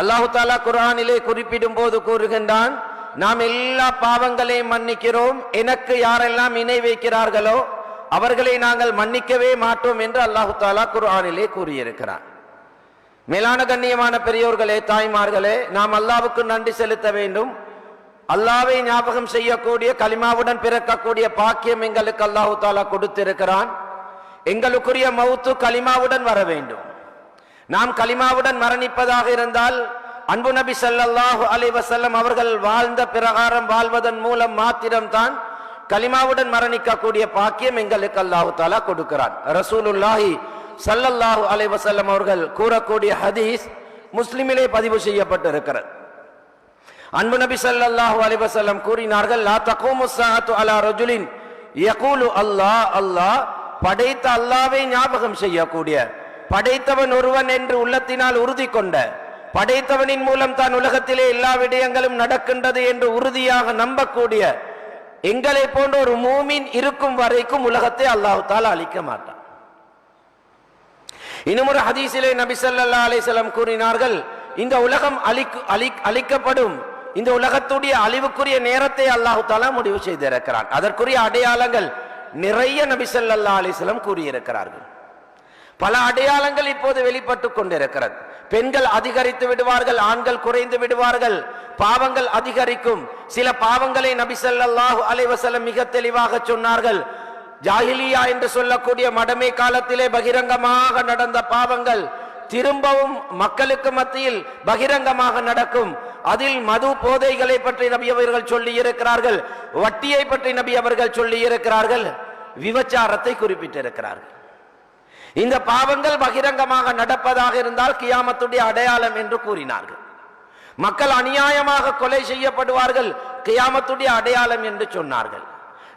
அல்லாஹு தாலா குர்ஆனிலே குறிப்பிடும் போது கூறுகின்றான் நாம் எல்லா பாவங்களையும் மன்னிக்கிறோம். எனக்கு யாரெல்லாம் இணை வைக்கிறார்களோ அவர்களை நாங்கள் மன்னிக்கவே மாட்டோம் என்று அல்லாஹு தாலா குர்ஆனிலே கூறியிருக்கிறான். மேலான கண்ணியமான பெரியோர்களே தாய்மார்களே நாம் அல்லாவுக்கு நன்றி செலுத்த வேண்டும். அல்லாவை ஞாபகம் செய்யக்கூடிய கலிமாவுடன் பிறக்கக்கூடிய பாக்கியம் எங்களுக்கு அல்லாஹு தாலா கொடுத்திருக்கிறான். எங்களுக்குரிய மௌத்து கலிமாவுடன் வர வேண்டும். நாம் கலிமாவுடன் மரணிப்பதாக இருந்தால் அன்பு நபி ஸல்லல்லாஹு அலைவசல்லம் அவர்கள் வாழ்ந்த பிரகாரம் வாழ்வதன் மூலம் மாத்திரம்தான் கலிமாவுடன் மரணிக்கக்கூடிய பாக்கியம் எங்களுக்கு அல்லாஹு தாலா கொடுக்கிறான். ரசூலுல்லாஹி சல்லல்லாஹு அலைவசல்லம் அவர்கள் கூறக்கூடிய ஹதீஸ் முஸ்லிமிலே பதிவு செய்யப்பட்டிருக்கிறது. அன்பு நபி ஸல்லல்லாஹு அலைவசல்லம் கூறினார்கள் லா தகூமு அலா ரஜுலின் யகூலு அல்லாஹ் அல்லாஹ் படைத்த அல்லாவை ஞாபகம் செய்யக்கூடிய படைத்தவன் ஒருவன் என்று உள்ளத்தினால் உறுதி கொண்ட படைத்தவனின் மூலம் தான் உலகத்திலே எல்லா விடயங்களும் நடக்கின்றது என்று உறுதியாக நம்பக்கூடிய எங்களை போன்ற ஒரு மூமின் இருக்கும் வரைக்கும் உலகத்தை அல்லாஹு அழிக்க மாட்டான். இன்னும் ஒரு ஹதீசிலே நபிசல்லா ஸல்லல்லாஹு கூறினார்கள் இந்த உலகம் அழிக்கு அழி அழிக்கப்படும். இந்த உலகத்துடைய அழிவுக்குரிய நேரத்தை அல்லாஹு தாலா முடிவு செய்திருக்கிறான். அதற்குரிய அடையாளங்கள் நிறைய நபிசல்லா அலிசலம் கூறியிருக்கிறார்கள். பல அடையாளங்கள் இப்போது வெளிப்பட்டு கொண்டிருக்கிறது. பெண்கள் அதிகரித்து விடுவார்கள் ஆண்கள் குறைந்து விடுவார்கள். பாவங்கள் அதிகரிக்கும். சில பாவங்களை நபி ஸல்லல்லாஹு அலைஹி மிக தெளிவாக சொன்னார்கள். ஜாகிலியா என்று சொல்லக்கூடிய மடமை காலத்திலே பகிரங்கமாக நடந்த பாவங்கள் திரும்பவும் மக்களுக்கு மத்தியில் பகிரங்கமாக நடக்கும். அதில் மது போதைகளை பற்றி நபி அவர்கள் சொல்லி இருக்கிறார்கள் வட்டியை பற்றி நபி அவர்கள் சொல்லி இருக்கிறார்கள் விபச்சாரத்தை குறிப்பிட்டிருக்கிறார்கள். இந்த பாவங்கள் பகிரங்கமாக நடப்பதாக இருந்தால் கியாமத்துடைய அடையாளம் என்று கூறினார்கள். மக்கள் அநியாயமாக கொலை செய்யப்படுவார்கள் கியாமத்துடைய அடையாளம் என்று சொன்னார்கள்.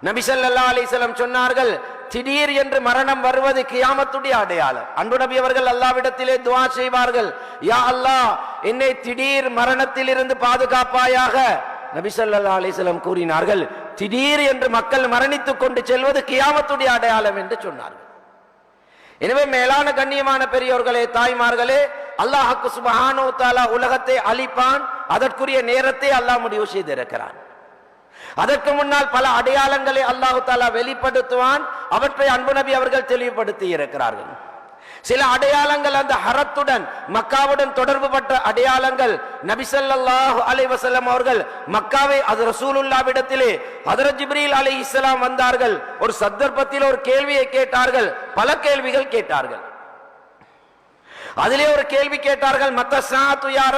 நபிசல்லா அலிசலம் சொன்னார்கள் திடீர் என்று மரணம் வருவது கியாமத்துடைய அடையாளம். அன்பு நபி அவர்கள் அல்லாவிடத்திலே துவா செய்வார்கள் யா அல்லாஹ் என்னை திடீர் மரணத்தில் இருந்து பாதுகாப்பாயாக நபிசல்லா அலிசலம் கூறினார்கள் திடீர் என்று மக்கள் மரணித்துக் கொண்டு செல்வது கியாமத்துடைய அடையாளம் என்று சொன்னார்கள். எனவே மேலான கண்ணியமான பெரியோர்களே தாய்மார்களே அல்லாஹாக்கு சுபஹானோ தாலா உலகத்தை அழிப்பான் அதற்குரிய நேரத்தை அல்லாஹ் முடிவு செய்திருக்கிறான். அதற்கு முன்னால் பல அடையாளங்களை அல்லாஹு தாலா வெளிப்படுத்துவான். அவற்றை அன்பு நபி அவர்கள் தெளிவுபடுத்தி இருக்கிறார்கள். சில அடையாளங்கள் அந்த ஹரத்துடன் மக்காவுடன் தொடர்பு பட்ட அடையாளங்கள் நபிசல்லாஹு அலை வசலம் அவர்கள் மக்காவை அது ரசூலுல்லாவிடத்திலே அதர ஜிப்ரீல் அலை இஸ்லாம் வந்தார்கள். ஒரு சந்தர்ப்பத்தில் ஒரு கேள்வியை கேட்டார்கள். பல கேள்விகள் கேட்டார்கள். அதிலே ஒரு கேள்வி கேட்டார்கள் மத்த சாத்து யார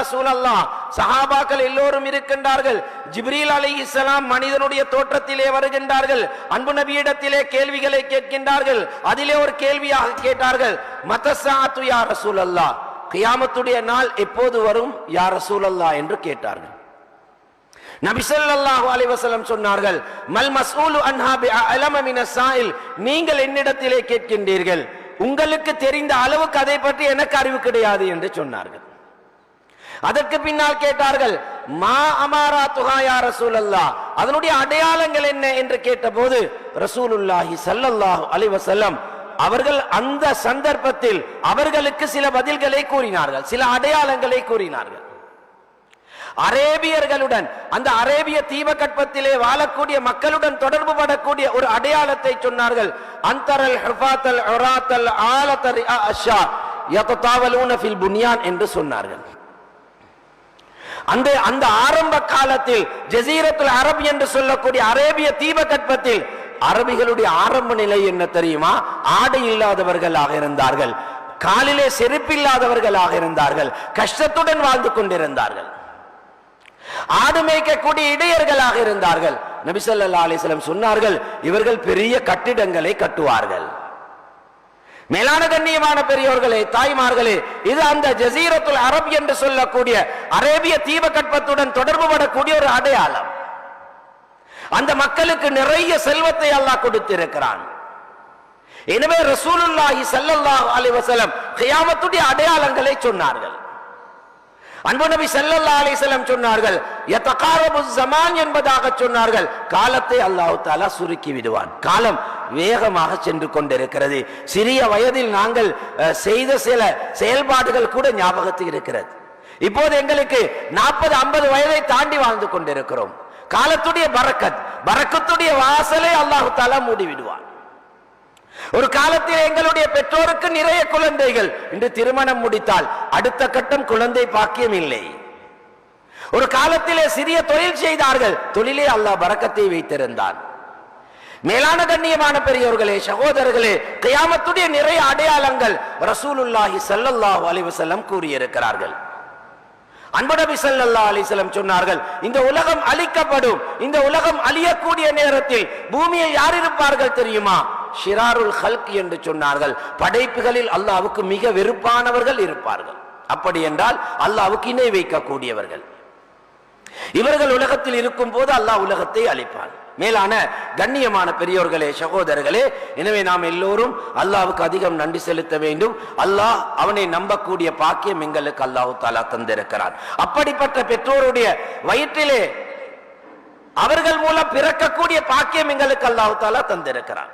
சஹாபாக்கள் எல்லோரும் இருக்கின்றார்கள். ஜிப்ரீல் அலி இஸ்லாம் மனிதனுடைய தோற்றத்திலே வருகின்றார்கள். அன்பு நபியிடத்திலே கேள்விகளை கேட்கின்றார்கள். அதிலே ஒரு கேள்வியாக கேட்டார்கள் மத்த சாத்து சூழல்லா கியாமத்துடைய நாள் எப்போது வரும் யார சூழல்லா என்று கேட்டார்கள். நபிசல்லாஹு அலைவசலம் சொன்னார்கள் மல் மசூலு அன்ஹா பி அலம மின சாயில்? நீங்கள் என்னிடத்திலே கேட்கின்றீர்கள். உங்களுக்கு தெரிந்த அளவுக்கு அதை பற்றி எனக்கு அறிவு கிடையாது என்று சொன்னார்கள். அதற்கு பின்னால் கேட்டார்கள் மா அமாரா துஹாயா ரசூலல்லா அதனுடைய அடையாளங்கள் என்ன என்று கேட்டபோது ரசூலுல்லாஹி சல்லல்லாஹு அலைஹி அவர்கள் அந்த சந்தர்ப்பத்தில் அவர்களுக்கு சில பதில்களை கூறினார்கள் சில அடையாளங்களை கூறினார்கள். அரேபியர்களுடன் அந்த அரேபிய தீபகற்பத்திலே வாழக்கூடிய மக்களுடன் தொடர்பு படக்கூடிய ஒரு அடையாளத்தை சொன்னார்கள். அந்தரல் ஹிஃபாத்தல் ஆலத்தர் அஷா யததாவலூன ஃபில் புனியான் என்று சொன்னார்கள். அந்த அந்த ஆரம்ப காலத்தில் ஜசீரத்துல் அரபி என்று சொல்லக்கூடிய அரேபிய தீபகற்பத்தில் அரபிகளுடைய ஆரம்ப நிலை என்ன தெரியுமா? ஆடை இல்லாதவர்களாக இருந்தார்கள் காலிலே செருப்பில்லாதவர்களாக இருந்தார்கள் கஷ்டத்துடன் வாழ்ந்து கொண்டிருந்தார்கள். ஆடு மேய்க்கக்கூடிய இடையர்களாக இருந்தார்கள். நபிசல்ல அலிஸ்லம் சொன்னார்கள் இவர்கள் பெரிய கட்டிடங்களை கட்டுவார்கள். மேலான கண்ணியமான பெரியோர்களே தாய்மார்களே இது அந்த ஜசீரத்துல் அரப் என்று சொல்லக்கூடிய அரேபிய தீபகற்பத்துடன் தொடர்பு படக்கூடிய ஒரு அடையாளம். அந்த மக்களுக்கு நிறைய செல்வத்தை அல்லாஹ் கொடுத்திருக்கிறான். எனவே ரசூலுல்லாஹி ஸல்லல்லாஹு அலைஹி கியாமத்துடைய அடையாளங்களை சொன்னார்கள். அன்பு நபி செல்லல்லா அலிசல்லம் சொன்னார்கள் யதகாரபு ஜமான் என்பதாக சொன்னார்கள். காலத்தை அல்லாஹ் தாலா சுருக்கி விடுவான். காலம் வேகமாக சென்று கொண்டிருக்கிறது. சிறிய வயதில் நாங்கள் அஹ், செய்த சில செயல்பாடுகள் கூட ஞாபகத்தில் இருக்கிறது. இப்போது எங்களுக்கு நாற்பது ஐம்பது வயதை தாண்டி வாழ்ந்து கொண்டிருக்கிறோம். காலத்துடைய பறக்கத் பறக்கத்துடைய வாசலை அல்லாஹு தாலா மூடிவிடுவான். ஒரு காலத்தில் எங்களுடைய பெற்றோருக்கு நிறைய குழந்தைகள். இன்று திருமணம் முடித்தால் அடுத்த கட்டம் குழந்தை பாக்கியம் இல்லை. ஒரு காலத்திலே சிறிய தொழில் செய்தார்கள். தொழிலே அல்லாஹ் பறக்கத்தை வைத்திருந்தான். மேலான கண்ணியமான பெரியோர்களே சகோதரர்களே கியாமத்துடைய நிறைய அடையாளங்கள் ரசூலுல்லாஹி ஸல்லல்லாஹு அலிவசல்லம் கூறியிருக்கிறார்கள். அன்பு நபி அலிசலம் சொன்னார்கள் இந்த உலகம் அழிக்கப்படும். இந்த உலகம் அழியக்கூடிய நேரத்தில் பூமியை யார் இருப்பார்கள் தெரியுமா? ஷிராருல் ஹல்க் என்று சொன்னார்கள். படைப்புகளில் அல்லாவுக்கு மிக வெறுப்பானவர்கள் இருப்பார்கள். அப்படி என்றால் அல்லாவுக்கு இணை வைக்கக்கூடியவர்கள். இவர்கள் உலகத்தில் இருக்கும் போது அல்லாஹ் உலகத்தை அழிப்பான். மேலான கண்ணியமான பெரியோர்களே சகோதரர்களே எனவே நாம் எல்லோரும் அல்லாவுக்கு அதிகம் நன்றி செலுத்த வேண்டும். அல்லாஹ் அவனை நம்பக்கூடிய பாக்கியம் எங்களுக்கு அல்லாஹு தாலா தந்திருக்கிறான். அப்படிப்பட்ட பெற்றோருடைய வயிற்றிலே அவர்கள் மூலம் பிறக்கக்கூடிய பாக்கியம் எங்களுக்கு அல்லாஹு தாலா தந்திருக்கிறான்.